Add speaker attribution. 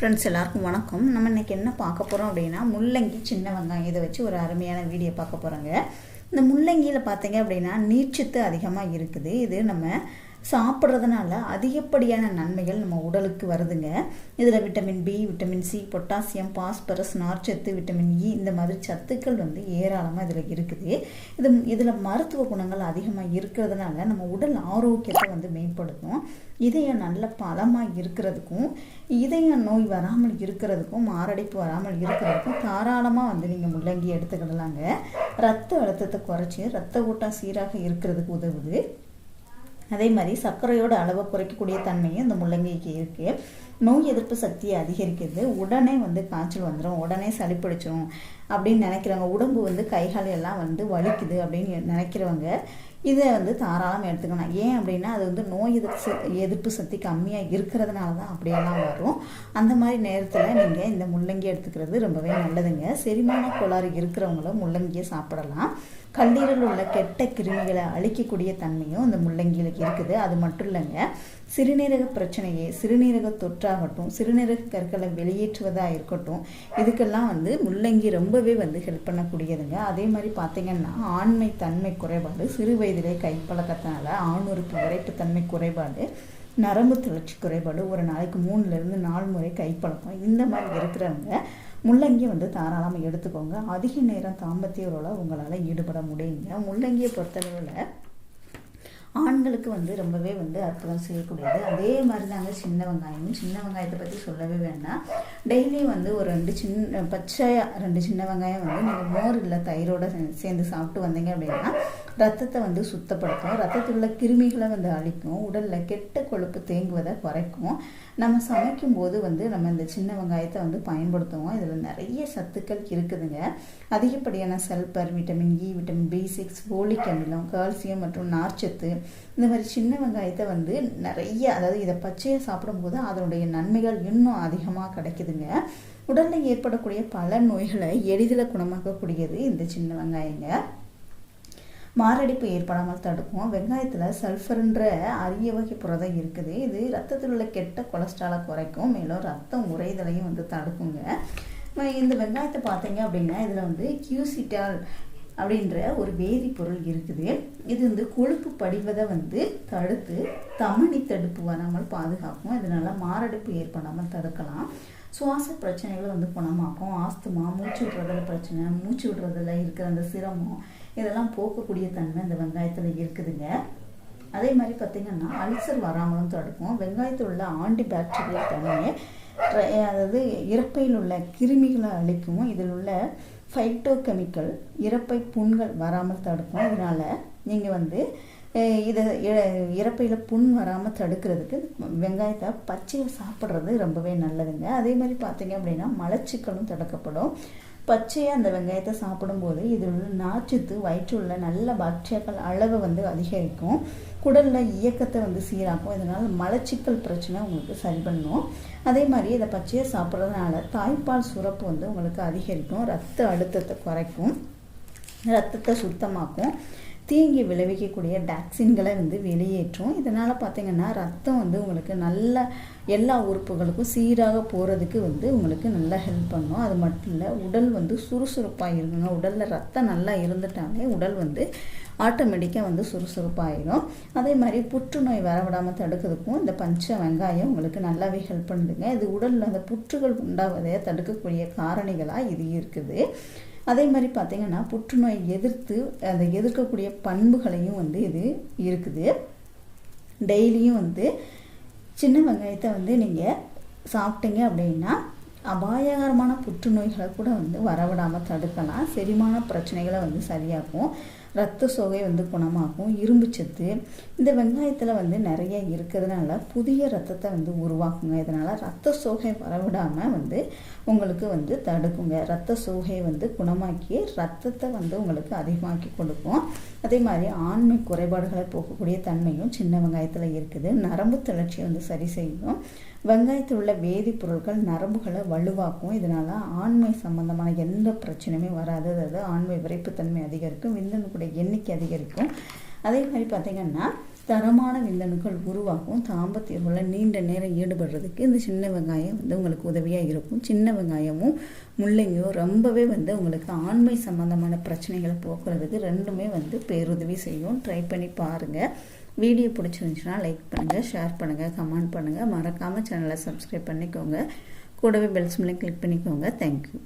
Speaker 1: Friends எல்லாருக்கும் வணக்கம். நம்ம இன்னைக்கு என்ன பார்க்க போகிறோம் அப்படின்னா முள்ளங்கி சின்ன வெங்காயம். இதை வச்சு ஒரு அருமையான வீடியோ பார்க்க போகிறோங்க இந்த முள்ளங்கியில் பார்த்தீங்க அப்படின்னா நீர்ச்சத்து அதிகமாக இருக்குது. இது நம்ம சாப்பிட்றதுனால அதிகப்படியான நன்மைகள் நம்ம உடலுக்கு வருதுங்க. இதில் vitamin B vitamin C potassium phosphorus நார்ச்சத்து விட்டமின் இ e இந்த மாதிரி சத்துக்கள் வந்து ஏராளமாக இதில் இருக்குது. இது இதில் மருத்துவ குணங்கள் அதிகமாக இருக்கிறதுனால நம்ம உடல் ஆரோக்கியத்தை வந்து மேம்படுத்தும். இதயம் நல்ல பலமாக இருக்கிறதுக்கும் இதய நோய் வராமல் இருக்கிறதுக்கும் மாரடைப்பு வராமல் இருக்கிறதுக்கும் தாராளமாக வந்து நீங்கள் முள்ளங்கி எடுத்துக்கிடலாங்க. ரத்த அழுத்தத்தை குறைச்சி ரத்த ஓட்டம் சீராக இருக்கிறதுக்கு உதவுது. அதே மாதிரி சர்க்கரையோட அளவை குறைக்கக்கூடிய தன்மையும் இந்த முள்ளங்கிக்கு இருக்குது நோய் எதிர்ப்பு சக்தியை அதிகரிக்கிறது. உடனே வந்து காய்ச்சல் வந்துடும் உடனே சளி பிடிச்சிரும் அப்படின்னு நினைக்கிறவங்க உடம்பு வந்து கைகால் எல்லாம் வந்து வலிக்குது அப்படின்னு நினைக்கிறவங்க இதை வந்து தாராளம் எடுத்துக்கணும் ஏன் அப்படின்னா அது வந்து நோய் எதிர்ப்பு எதிர்ப்பு சக்தி கம்மியாக இருக்கிறதுனால தான் அப்படியெல்லாம் வரும். அந்த மாதிரி நேரத்தில் நீங்கள் இந்த முள்ளங்கி எடுத்துக்கிறது ரொம்பவே நல்லதுங்க. செரிமான கோளாறு இருக்கிறவங்களும் முள்ளங்கியை சாப்பிடலாம். கல்லீரல் உள்ள கெட்ட கிருமிகளை அழிக்கக்கூடிய தன்மையும் இந்த முள்ளங்கியில் இருக்குது. அது மட்டும் இல்லைங்க. சிறுநீரக பிரச்சனையே சிறுநீரக ஆகட்டும் சிறுநீரக கற்களை வெளியேற்றுவதாக இருக்கட்டும் இதுக்கெல்லாம் வந்து முள்ளங்கி ரொம்பவே வந்து ஹெல்ப் பண்ணக்கூடியதுங்க. அதே மாதிரி பார்த்தீங்கன்னா ஆண்மை தன்மை குறைபாடு சிறு வயதிலே கைப்பழக்கத்தினால ஆணுறுப்பு விரைப்புத்தன்மை குறைபாடு நரம்பு தளர்ச்சி குறைபாடு ஒரு நாளைக்கு மூணுலேருந்து நாலு முறை கைப்பழக்கம் இந்த மாதிரி இருக்கிறவங்க முள்ளங்கி வந்து தாராளமாக எடுத்துக்கோங்க. அதிக நேரம் தாம்பத்திய உறவில் உங்களால் ஈடுபட முடியுங்க. முள்ளங்கியை பொறுத்தளவில் ஆண்களுக்கு வந்து ரொம்பவே வந்து அற்புதம் செய்யக்கூடியது. அதே மாதிரி தாங்க சின்ன வெங்காயமும் சின்ன வெங்காயத்தை பற்றி சொல்லவே வேண்டாம். டெய்லியும் வந்து ஒரு ரெண்டு சின்ன பச்சையாக ரெண்டு சின்ன வெங்காயம் வந்து நீங்கள் மோர் இல்லை தயிரோட சேர்ந்து சாப்பிட்டு வந்தீங்க அப்படின்னா ரத்தத்தை வந்து சுத்தப்படுத்தும். ரத்தத்தில் உள்ள கிருமிகளை வந்து அழிக்கும். உடலில் கெட்ட கொழுப்பு தேங்குவதை குறைக்கும். நம்ம சமைக்கும் போது வந்து நம்ம இந்த சின்ன வெங்காயத்தை வந்து பயன்படுத்துவோம். இதில் நிறைய சத்துக்கள் இருக்குதுங்க. அதிகப்படியான sulphur vitamin E vitamin B six folic அமிலம் கால்சியம் மற்றும் நார்ச்சத்து இந்த மாதிரி சின்ன வெங்காயத்தை வந்து நிறைய அதாவது இதை பச்சையாக சாப்பிடும்போது அதனுடைய நன்மைகள் இன்னும் அதிகமாக கிடைக்குதுங்க. உடலில் ஏற்படக்கூடிய பல நோய்களை எளிதில் குணமாக்கக்கூடியது இந்த சின்ன வெங்காயங்க. மாரடைப்பு ஏற்படாமல் தடுக்கும். வெங்காயத்தில் சல்ஃபர்ன்ற அரிய வகை புரதம் இருக்குது. இது ரத்தத்தில் உள்ள கெட்ட கொலஸ்ட்ராலை குறைக்கும். மேலும் ரத்தம் உறைதலையும் வந்து தடுக்குங்க. இந்த வெங்காயத்தை பார்த்தீங்க அப்படின்னா இதில் வந்து கியூசிட்டால் அப்படின்ற ஒரு வேதிப்பொருள் இருக்குது. இது வந்து கொழுப்பு படிவதை வந்து தடுத்து தமனி தடுப்பு வராமல் பாதுகாக்கும். இதனால் மாரடைப்பு ஏற்படாமல் தடுக்கலாம். சுவாச பிரச்சனைகளை வந்து குணமாக்கும். ஆஸ்துமா மூச்சு விடுறதுல பிரச்சனை மூச்சு விடுறதுல இருக்கிற அந்த சிரமம் இதெல்லாம் போக்கக்கூடிய தன்மை இந்த வெங்காயத்தில் இருக்குதுங்க. அதே மாதிரி பார்த்திங்கன்னா அல்சர் வராமலும் தடுக்கும். வெங்காயத்தில் உள்ள ஆண்டி பாக்டீரியல் தன்மையை அதாவது இறப்பையில் உள்ள கிருமிகளை அழிக்கும். இதில் உள்ள ஃபைட்டோ கெமிக்கல் இறப்பை புண்கள் வராமல் தடுக்கும். அதனால் நீங்கள் வந்து இதை இறப்பையில் புண் வராமல் தடுக்கிறதுக்கு வெங்காயத்தை பச்சையை சாப்பிட்றது ரொம்பவே நல்லதுங்க. அதே மாதிரி பார்த்தீங்க அப்படின்னா மலச்சிக்கலும் தடுக்கப்படும். பச்சையாக அந்த வெங்காயத்தை சாப்பிடும்போது இதில் உள்ள நாச்சத்து வயிற்றுள்ள நல்ல பாக்டீரியாக்கள் அளவை வந்து அதிகரிக்கும். குடலில் இயக்கத்தை வந்து சீராக்கும். இதனால் மலச்சிக்கல் பிரச்சனை உங்களுக்கு சரி பண்ணும். அதே மாதிரி இதை பச்சையாக சாப்பிட்றதுனால தாய்ப்பால் சுரப்பு வந்து உங்களுக்கு அதிகரிக்கும். ரத்த அழுத்தத்தை குறைக்கும். ரத்தத்தை சுத்தமாக்கும். தீங்கி விளைவிக்கக்கூடிய டாக்ஸின்களை வந்து வெளியேற்றும். இதனால் பார்த்திங்கன்னா ரத்தம் வந்து உங்களுக்கு நல்ல எல்லா உறுப்புகளுக்கும் சீராக போகிறதுக்கு வந்து உங்களுக்கு நல்லா ஹெல்ப் பண்ணும். அது மட்டும் இல்லை உடல் வந்து சுறுசுறுப்பாக இருக்குங்க உடலில் ரத்தம் நல்லா இருந்துட்டாலே உடல் வந்து ஆட்டோமேட்டிக்காக வந்து சுறுசுறுப்பாகிடும் அதே மாதிரி புற்றுநோய் வரவிடாமல் தடுக்கிறதுக்கும் இந்த பஞ்ச வெங்காயம் உங்களுக்கு நல்லாவே ஹெல்ப் பண்ணுதுங்க. இது உடலில் அந்த புற்றுகள் உண்டாவதை தடுக்கக்கூடிய காரணிகளாக இது இருக்குது. அதே மாதிரி பார்த்திங்கன்னா புற்றுநோய் எதிர்த்து அதை எதிர்க்கக்கூடிய பண்புகளையும் வந்து இது இருக்குது. டெய்லியும் வந்து சின்ன வெங்காயத்தை வந்து நீங்கள் சாப்பிட்டீங்க அப்படின்னா அபாயகரமான புற்றுநோய்களை கூட வந்து வரவிடாமல் தடுக்கலாம். செரிமான பிரச்சனைகளை வந்து சரியாகும் ரத்த சோகை வந்து குணமாகும் இரும்பு சத்து. இந்த வெங்காயத்தில் வந்து நிறைய இருக்கிறதுனால புதிய ரத்தத்தை வந்து உருவாக்குங்க. இதனால் ரத்த சோகை வரவிடாமல் வந்து உங்களுக்கு வந்து தடுக்குங்க. ரத்த சோகையை வந்து குணமாக்கி ரத்தத்தை வந்து உங்களுக்கு அதிகமாக்கி கொடுக்கும். அதே மாதிரி ஆண்மை குறைபாடுகளை போக்கக்கூடிய தன்மையும் சின்ன வெங்காயத்தில் இருக்குது. நரம்பு தளர்ச்சியை வந்து சரி செய்யும். வெங்காயத்தில் உள்ள வேதிப்பொருட்கள் நரம்புகளை வலுவாக்கும். இதனால் ஆண்மை சம்பந்தமான எந்த பிரச்சனையுமே வராது. அதாவது ஆண்மை விரைப்புத்தன்மை அதிகரிக்கும். விந்தணுக்குடைய எண்ணிக்கை அதிகரிக்கும். அதே மாதிரி பார்த்திங்கன்னா தரமான விந்தணுக்கள் உருவாகும் தாம்பத்தியக்குள்ள நீண்ட நேரம் ஈடுபடுறதுக்கு இந்த சின்ன வெங்காயம் வந்து உங்களுக்கு உதவியாக இருக்கும். சின்ன வெங்காயமும் முள்ளங்கியோ ரொம்பவே வந்து உங்களுக்கு ஆண்மை சம்பந்தமான பிரச்சனைகளை போக்குறதுக்கு ரெண்டுமே வந்து பேருதவி செய்யும். ட்ரை பண்ணி பாருங்கள் வீடியோ பிடிச்சிருந்துச்சுன்னா லைக் பண்ணுங்கள் ஷேர் பண்ணுங்கள் கமெண்ட் பண்ணுங்கள் மறக்காமல் சேனலை சப்ஸ்கிரைப் பண்ணிக்கோங்க. கூடவே பெல்ஸ் மேலே கிளிக் பண்ணிக்கோங்க. தேங்க்யூ